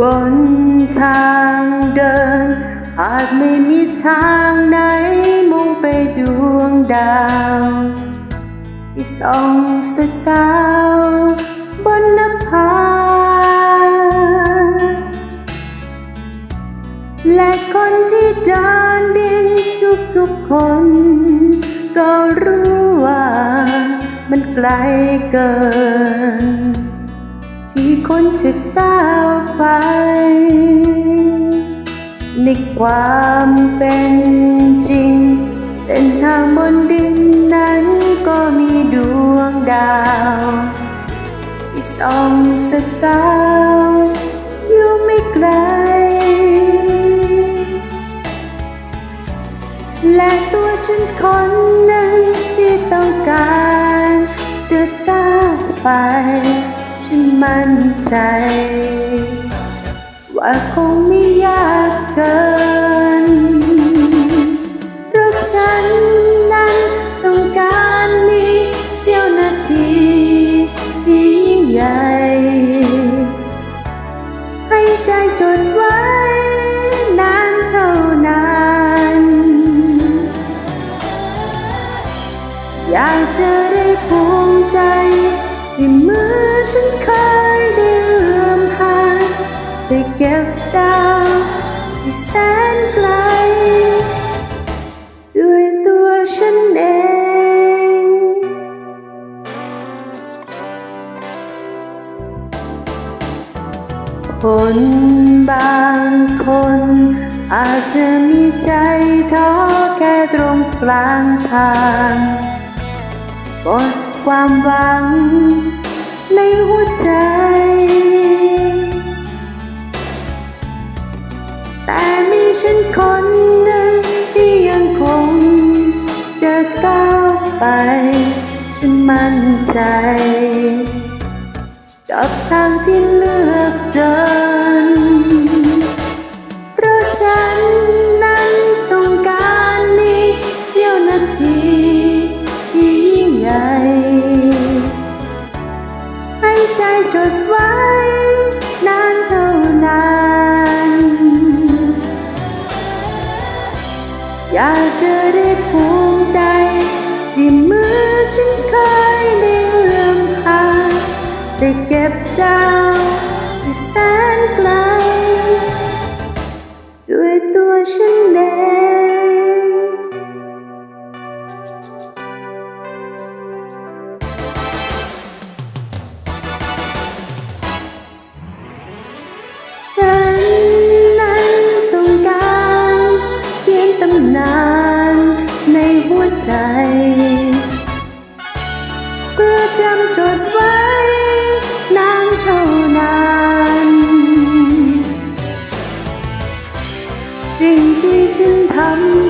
บนทางเดิน อาจไม่มีทางไหนมองไปดวงดาวที่ส่องสกาวบนนภา และคนที่เดินดินทุกๆคน ก็รู้ว่ามันไกลเกิน ที่คนจะก้าวไป ในความเป็นจริง เส้นทางบนดินนั้นก็มีดวงดาวที่ส่องสกาวอยู่ไม่ไกล และตัวฉันคนหนึ่งที่ต้องการจะก้าวไป ฉันมั่นใจ ว่าคงไม่ยากเกินเพราะฉันนั้นต้องการมีเสี้ยวนาทีที่ยิ่งใหญ่ ให้ใจจดไว้นานเท่านานอยากจะได้ภูมิใจ ที่เมื่อฉันเคยได้เอื้อมหาได้เก็บดาวที่แสนไกล ด้วยตัวฉันเองคนบางคน อาจจะมีใจท้อแค่ตรงกลางทางหมด ความหวัง ในหัวใจ แต่มีฉันคนหนึ่งที่ยังคง จะก้าวไป ฉันมั่นใจ กับทางที่เลือกเดิน จดไว้ นานเท่านานอยากจะได้ภูมิใจ ที่มือฉันเคยได้เอื้อมหาได้เก็บดาวที่แสนไกลด้วยตัวฉันเอง ใจเพื่อจำจดไว้นานเท่านานสิ่งที่ฉันทำ